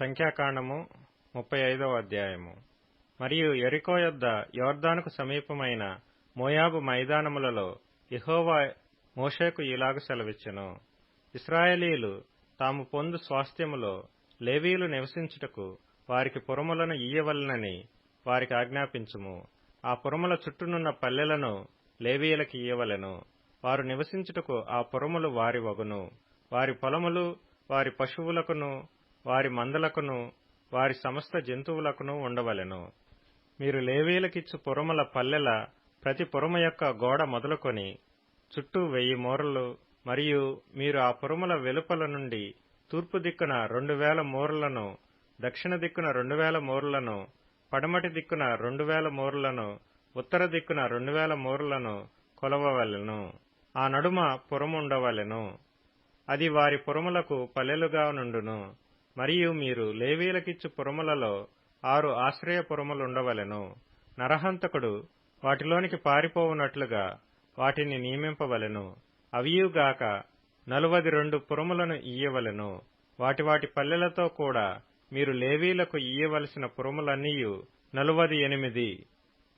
సంఖ్యాకాండము ముప్పై ఐదవ అధ్యాయము. మరియు ఎరికో యొద్ద యోర్దానుకు సమీపమైన మోయాబు మైదానములలో ఇహోవా మోషేకు ఇలాగ సెలవిచ్చెను. ఇస్రాయేలీలు తాము పొందు స్వాస్థ్యములో లేవీలు నివసించుటకు వారికి పురములను ఇయ్యవలనని వారికి ఆజ్ఞాపించుము. ఆ పురముల చుట్టూనున్న పల్లెలను లేవీయులకు ఇయ్యవలెను. వారు నివసించుటకు ఆ పురములు వారి వగును. వారి పొలములు వారి పశువులకును వారి మందలకును వారి సమస్త జంతువులకును ఉండవలెను. మీరు లేవీలకిచ్చు పురముల పల్లెల ప్రతి పురము యొక్క గోడ మొదలుకొని చుట్టూ వెయ్యి మూరలు మరియు మీరు ఆ పురముల వెలుపల నుండి తూర్పు దిక్కున రెండు వేల మూరలను దక్షిణ దిక్కున రెండు వేల మూరలను పడమటి దిక్కున రెండు వేల మూరలను ఉత్తర దిక్కున రెండు వేల మూరలను కొలవవలెను. ఆ నడుమ పురముండవలెను అది వారి పురములకు పల్లెలుగా నుండును. మరియు మీరు లేవీలకిచ్చు పురములలో ఆరు ఆశ్రయ పురములుండవలెను. నరహంతకుడు వాటిలోనికి పారిపోవునట్లుగా వాటిని నియమింపవలెను. అవియుగాక నలువది రెండు పురములను ఇయ్యవలెను. వాటి వాటి పల్లెలతో కూడా మీరు లేవీలకు ఇయ్యవలసిన పురములన్నీయు నలువది ఎనిమిది.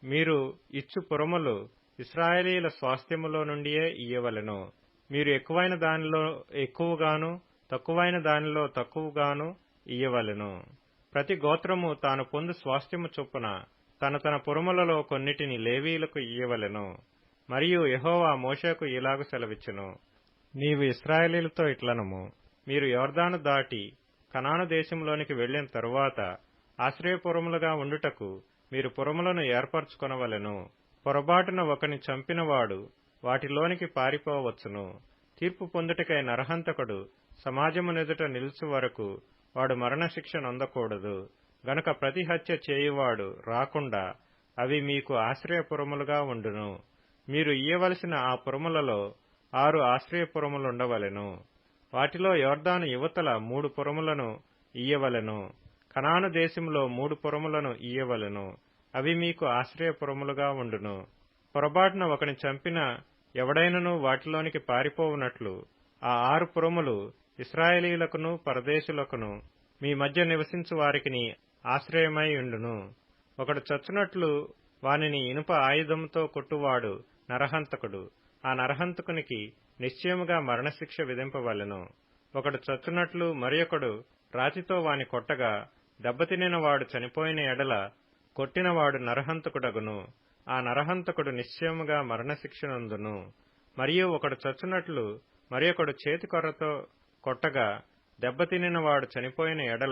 మీరు ఇచ్చు పురములు ఇస్రాయేలీల స్వాస్థ్యములో నుండియే ఇయ్యవలెను. మీరు ఎక్కువైన దానిలో ఎక్కువగాను తక్కువైన దానిలో తక్కువగాను ఇయ్యవలెను. ప్రతి గోత్రము తాను పొందు స్వాస్థ్యము చొప్పున తన తన పురములలో కొన్నిటిని లేవీలకు ఇయ్యవలెను. మరియు యహోవా మోషకు ఇలాగు సెలవిచ్చును. నీవు ఇస్రాయేలీలతో ఇట్లనము. మీరు యోర్దాను దాటి కనాను దేశంలోనికి వెళ్ళిన తరువాత ఆశ్రయపురములుగా ఉండుటకు మీరు పురములను ఏర్పరచుకొనవలెను. పొరబాటున ఒకని చంపినవాడు వాటిలోనికి పారిపోవచ్చును. తీర్పు పొందుటకై నరహంతకుడు సమాజమునెదుట నిలుచు వరకు వాడు మరణశిక్ష నొందకూడదు. గనుక ప్రతి హత్య చేయువాడు రాకుండా అవి మీకు ఆశ్రయపురములుగా ఉండును. మీరు ఇయ్యవలసిన ఆ పురములలో ఆరు ఆశ్రయపురములుండవలెను. వాటిలో యోర్దాను యువతల మూడు పురములను ఇయ్యవలెను. కనాను దేశంలో మూడు పురములను ఇయ్యవలెను. అవి మీకు ఆశ్రయపురములుగా ఉండును. పొరబాటున ఒకని చంపిన ఎవడైనను వాటిలోనికి పారిపోవునట్లు ఆ ఆరు పురములు ఇస్రాయేలీలకును పరదేశులకును మీ మధ్య నివసించు వారికిని ఆశ్రయమై ఉండును. ఒకడు చచ్చునట్లు వానిని ఇనుప ఆయుధంతో కొట్టువాడు నరహంతకుడు. ఆ నరహంతకునికి నిశ్చయముగా మరణశిక్ష విధింపవలెను. ఒకడు చచ్చునట్లు మరియొకడు రాతితో వాని కొట్టగా దెబ్బతినిన వాడు చనిపోయిన ఎడల కొట్టినవాడు నరహంతకుడగును. ఆ నరహంతకుడు నిశ్చయముగా మరణశిక్షనందును మరియు ఒకడు చచ్చునట్లు మరియొకడు చేతికొర్రతో కొట్టగా దెబ్బతినిన వాడు చనిపోయిన ఎడల